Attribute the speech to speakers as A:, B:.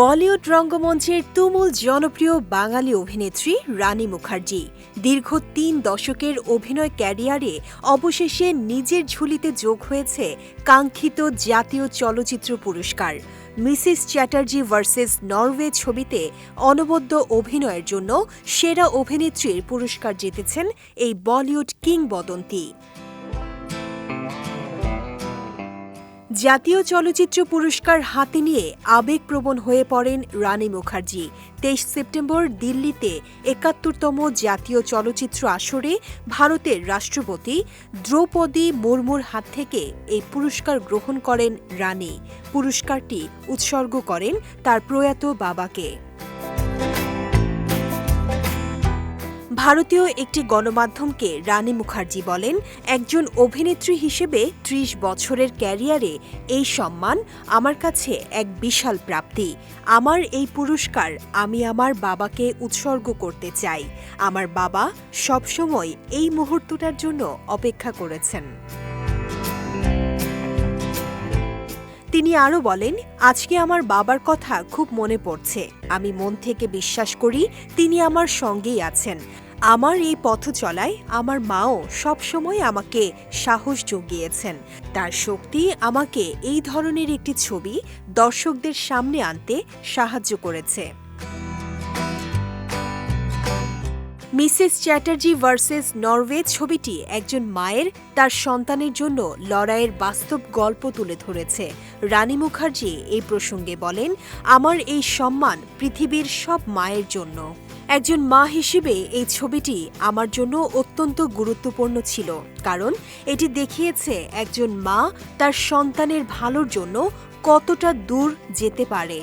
A: বলিউড রঙ্গমঞ্চের তুমুল জনপ্রিয় বাঙালি অভিনেত্রী রানী মুখার্জি দীর্ঘ তিন দশকের অভিনয় ক্যারিয়ারে অবশেষে নিজের ঝুলিতে যোগ হয়েছে কাঙ্ক্ষিত জাতীয় চলচ্চিত্র পুরস্কার। মিসেস চ্যাটার্জি ভার্সেস নরওয়ে ছবিতে অনবদ্য অভিনয়ের জন্য সেরা অভিনেত্রীর পুরস্কার জিতেছেন এই বলিউড কিংবদন্তি। জাতীয় চলচ্চিত্র পুরস্কার হাতে নিয়ে আবেগপ্রবণ হয়ে পড়েন রানী মুখার্জি। তেইশ সেপ্টেম্বর দিল্লিতে একাত্তরতম জাতীয় চলচ্চিত্র আসরে ভারতের রাষ্ট্রপতি দ্রৌপদী মুর্মুর হাত থেকে এই পুরস্কার গ্রহণ করেন রানী। পুরস্কারটি উৎসর্গ করেন তার প্রয়াত বাবাকে। ভারতীয় একটি গণমাধ্যমকে রানী মুখার্জি বলেন, একজন অভিনেত্রী হিসেবে ত্রিশ বছরের ক্যারিয়ারে এই সম্মান আমার কাছে এক বিশাল প্রাপ্তি। আমার এই পুরস্কার আমি আমার বাবাকে উৎসর্গ করতে চাই। আমার বাবা সবসময় এই মুহূর্তটার জন্য অপেক্ষা করেছেন। তিনি আরও বলেন, আজকে আমার বাবার কথা খুব মনে পড়ছে। আমি মন থেকে বিশ্বাস করি তিনি আমার সঙ্গেই আছেন। আমার এই পথ চলায় আমার মাও সবসময় আমাকে সাহস জুগিয়েছেন। তার শক্তি আমাকে এই ধরনের একটি ছবি দর্শকদের সামনে আনতে সাহায্য করেছে। মিসেস চ্যাটার্জি ভার্সেস নরওয়ে ছবিটি একজন মায়ের, তার সন্তানের জন্য লড়াইয়ের বাস্তব গল্প তুলে ধরেছে। রানী মুখার্জি এই প্রসঙ্গে বলেন, আমার এই সম্মান পৃথিবীর সব মায়ের জন্য। একজন মা হিসেবে এই ছবিটি আমার জন্য অত্যন্ত গুরুত্বপূর্ণ ছিল, কারণ এটি দেখিয়েছে একজন মা তার সন্তানের ভালোর জন্য কতটা দূর যেতে পারে।